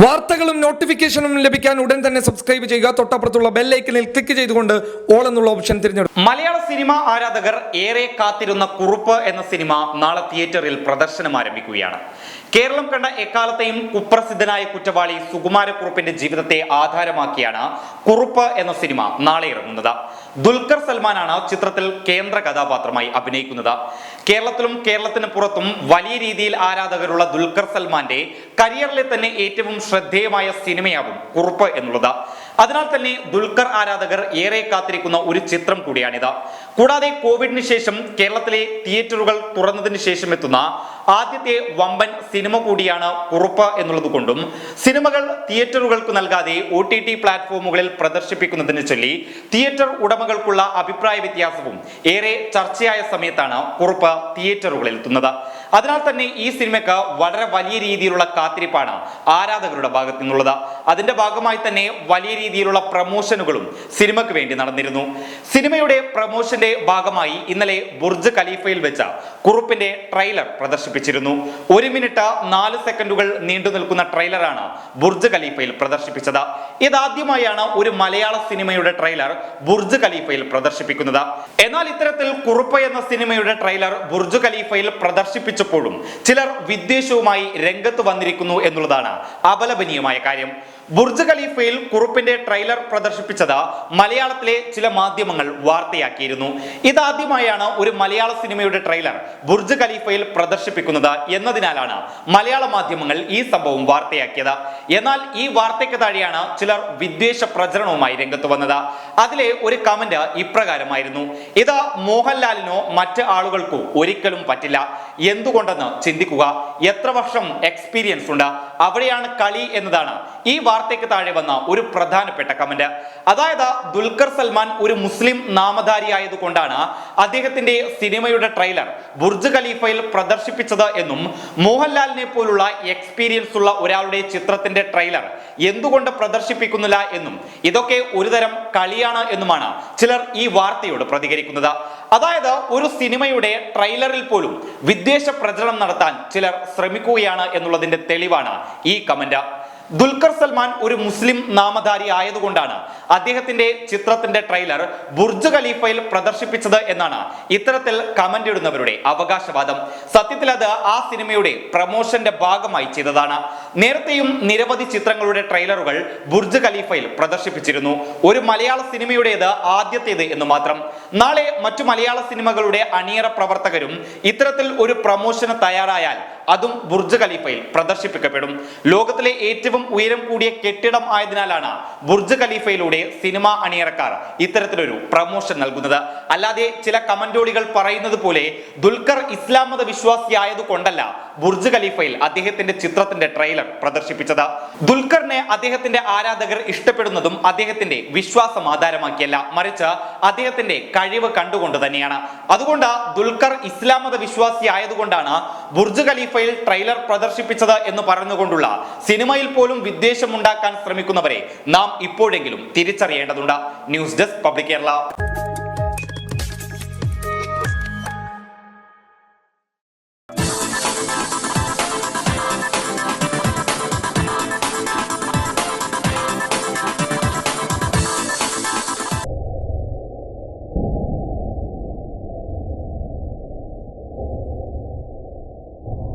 വാർത്തകളും നോട്ടിഫിക്കേഷനും ലഭിക്കാൻ ഉടൻ തന്നെ സബ്സ്ക്രൈബ് ചെയ്യുക. തൊട്ടപ്പുറത്തുള്ള ബെല്ലൈക്കനിൽ ക്ലിക്ക് ചെയ്തുകൊണ്ട് ഓൾ എന്നുള്ള ഓപ്ഷൻ തിരഞ്ഞെടുക്കും മലയാള സിനിമ ആരാധകർ ഏറെ കാത്തിരുന്ന കുറുപ്പ് എന്ന സിനിമ നാളെ തിയേറ്ററിൽ പ്രദർശനം ആരംഭിക്കുകയാണ്. കേരളം കണ്ട എക്കാലത്തെയും കുപ്രസിദ്ധനായ കുറ്റവാളി സുകുമാരക്കുറുപ്പിന്റെ ജീവിതത്തെ ആധാരമാക്കിയാണ് കുറുപ്പ് എന്ന സിനിമ നാളെ ഇറങ്ങുന്നത്. ദുൽഖർ സൽമാനാണ് ചിത്രത്തിൽ കേന്ദ്ര കഥാപാത്രമായി അഭിനയിക്കുന്നത്. കേരളത്തിലും കേരളത്തിന് പുറത്തും വലിയ രീതിയിൽ ആരാധകരുള്ള ദുൽഖർ സൽമാന്റെ കരിയറിലെ തന്നെ ഏറ്റവും ശ്രദ്ധേയമായ സിനിമയാവും കുറുപ്പ് എന്നുള്ളത്. അതിനാൽ തന്നെ ദുൽഖർ ആരാധകർ ഏറെ കാത്തിരിക്കുന്ന ഒരു ചിത്രം കൂടിയാണിത്. കൂടാതെ കോവിഡിന് ശേഷം കേരളത്തിലെ തിയേറ്ററുകൾ തുറന്നതിന് ശേഷം എത്തുന്ന ആദ്യത്തെ വമ്പൻ സിനിമ കൂടിയാണ് കുറുപ്പ് എന്നുള്ളത് കൊണ്ടും സിനിമകൾ തിയേറ്ററുകൾക്ക് നൽകാതെ ഒ ടി ടി പ്ലാറ്റ്ഫോമുകളിൽ പ്രദർശിപ്പിക്കുന്നതിനെ ചൊല്ലി തിയേറ്റർ ഉടമകൾക്കുള്ള അഭിപ്രായ വ്യത്യാസവും ഏറെ ചർച്ചയായ സമയത്താണ് കുറുപ്പ് തിയേറ്ററുകളിൽ എത്തുന്നത്. അതിനാൽ തന്നെ ഈ സിനിമയ്ക്ക് വളരെ വലിയ രീതിയിലുള്ള കാത്തിരിപ്പാണ് ആരാധകരുടെ ഭാഗത്തു നിന്നുള്ളത്. അതിന്റെ ഭാഗമായി തന്നെ വലിയ രീതിയിലുള്ള പ്രമോഷനുകളും സിനിമയ്ക്ക് വേണ്ടി നടന്നിരുന്നു. സിനിമയുടെ പ്രമോഷന്റെ ഭാഗമായി ഇന്നലെ ബുർജ് ഖലീഫയിൽ വെച്ച കുറുപ്പിന്റെ ട്രെയിലർ പ്രദർശിപ്പിച്ചിരുന്നു. ഒരു മിനിറ്റ് നാല് സെക്കൻഡുകൾ നീണ്ടു നിൽക്കുന്ന ട്രെയിലറാണ് ബുർജ് ഖലീഫയിൽ പ്രദർശിപ്പിച്ചത്. ഇതാദ്യമായാണ് ഒരു മലയാള സിനിമയുടെ ട്രെയിലർ ബുർജ് ഖലീഫയിൽ പ്രദർശിപ്പിക്കുന്നത്. എന്നാൽ ഇത്തരത്തിൽ കുറുപ്പ് എന്ന സിനിമയുടെ ട്രെയിലർ ബുർജ് ഖലീഫയിൽ പ്രദർശിപ്പിച്ചപ്പോഴും ചിലർ വിദ്വേഷവുമായി രംഗത്ത് വന്നിരിക്കുന്നു എന്നുള്ളതാണ് അപലപനീയമായ കാര്യം. ബുർജ് ഖലീഫയിൽ കുറുപ്പിന്റെ ട്രെയിലർ പ്രദർശിപ്പിച്ചത് മലയാളത്തിലെ ചില മാധ്യമങ്ങൾ വാർത്തയാക്കിയിരുന്നു. ഇതാദ്യമായാണ് ഒരു മലയാള സിനിമയുടെ ട്രെയിലർ ബുർജ് ഖലീഫയിൽ പ്രദർശിപ്പിക്കുന്നത് എന്നതിനാലാണ് മലയാള മാധ്യമങ്ങൾ ഈ സംഭവം വാർത്തയാക്കിയത്. എന്നാൽ ഈ വാർത്തയ്ക്ക് താഴെയാണ് ചിലർ വിദ്വേഷ പ്രചരണവുമായി രംഗത്ത് വന്നത്. അതിലെ ഒരു കമന്റ് ഇപ്രകാരമായിരുന്നു. ഇത് മോഹൻലാലിനോ മറ്റ് ആളുകൾക്കോ ഒരിക്കലും പറ്റില്ല. എന്തുകൊണ്ടെന്ന് ചിന്തിക്കുക. എത്ര വർഷം എക്സ്പീരിയൻസ് ഉണ്ട്. അവിടെയാണ് കളി എന്നതാണ്. ഈ വാർത്തയ്ക്ക് താഴെ വന്ന ഒരു പ്രധാനപ്പെട്ട കമന്റ് അതായത് ദുൽഖർ സൽമാൻ ഒരു മുസ്ലിം നാമധാരി ആയതുകൊണ്ടാണ് അദ്ദേഹത്തിന്റെ സിനിമയുടെ ട്രെയിലർ ബുർജ് ഖലീഫയിൽ പ്രദർശിപ്പിച്ചത് എന്നും മോഹൻലാലിനെ പോലുള്ള എക്സ്പീരിയൻസ് ഉള്ള ഒരാളുടെ ചിത്രത്തിന്റെ ട്രെയിലർ എന്തുകൊണ്ട് പ്രദർശിപ്പിക്കുന്നില്ല എന്നും ഇതൊക്കെ ഒരുതരം കളിയാണ് എന്നുമാണ് ചിലർ ഈ വാർത്തയോട് പ്രതികരിക്കുന്നത്. അതായത് ഒരു സിനിമയുടെ ട്രെയിലറിൽ പോലും വിദ്വേഷ പ്രചരണം നടത്താൻ ചിലർ ശ്രമിക്കുകയാണ് എന്നുള്ളതിന്റെ തെളിവാണ് ഈ കമന്റ് ദുൽഖർ സൽമാൻ ഒരു മുസ്ലിം നാമധാരി ആയതുകൊണ്ടാണ് അദ്ദേഹത്തിന്റെ ചിത്രത്തിന്റെ ട്രെയിലർ ബുർജ് ഖലീഫയിൽ പ്രദർശിപ്പിച്ചത് എന്നാണ് ഇത്തരത്തിൽ കമന്റ് ഇടുന്നവരുടെ അവകാശവാദം. സത്യത്തിൽ അത് ആ സിനിമയുടെ പ്രമോഷന്റെ ഭാഗമായി ചെയ്തതാണ്. നേരത്തെയും നിരവധി ചിത്രങ്ങളുടെ ട്രെയിലറുകൾ ബുർജ് ഖലീഫയിൽ പ്രദർശിപ്പിച്ചിരുന്നു. ഒരു മലയാള സിനിമയുടേത് ആദ്യത്തേത് എന്ന് മാത്രം. നാളെ മറ്റു മലയാള സിനിമകളുടെ അണിയറ പ്രവർത്തകരും ഇത്തരത്തിൽ ഒരു പ്രമോഷന് തയ്യാറായാൽ അതും ബുർജ് ഖലീഫയിൽ പ്രദർശിപ്പിക്കപ്പെടും. ലോകത്തിലെ ഏറ്റവും ഉയരം കൂടിയ കെട്ടിടം ആയതിനാലാണ് ബുർജ് ഖലീഫയിലൂടെ സിനിമ അണിയറക്കാർ ഇത്തരത്തിലൊരു പ്രമോഷൻ നൽകുന്നത്. അല്ലാതെ ചില കമന്റോളികൾ പറയുന്നത് പോലെ ദുൽഖർ ഇസ്ലാം മത വിശ്വാസിയായതുകൊണ്ടല്ല ബുർജ് ഖലീഫയിൽ അദ്ദേഹത്തിന്റെ ചിത്രത്തിന്റെ ട്രെയിലർ പ്രദർശിപ്പിച്ചത്. ദുൽഖറിനെ അദ്ദേഹത്തിന്റെ ആരാധകർ ഇഷ്ടപ്പെടുന്നതും അദ്ദേഹത്തിന്റെ വിശ്വാസം ആധാരമാക്കിയല്ല. മറിച്ച് അദ്ദേഹത്തിന്റെ കഴിവ് കണ്ടുകൊണ്ട് തന്നെയാണ്. അതുകൊണ്ട് ദുൽഖർ ഇസ്ലാം മത വിശ്വാസി ആയതുകൊണ്ടാണ് ബുർജ് ഖലീഫയിൽ ട്രെയിലർ പ്രദർശിപ്പിച്ചത് എന്ന് പറഞ്ഞുകൊണ്ടുള്ള സിനിമയിൽ പോലും വിദ്വേഷം ഉണ്ടാക്കാൻ ശ്രമിക്കുന്നവരെ നാം ഇപ്പോഴെങ്കിലും തിരിച്ചറിയേണ്ടതുണ്ട്. News desk public Kerala.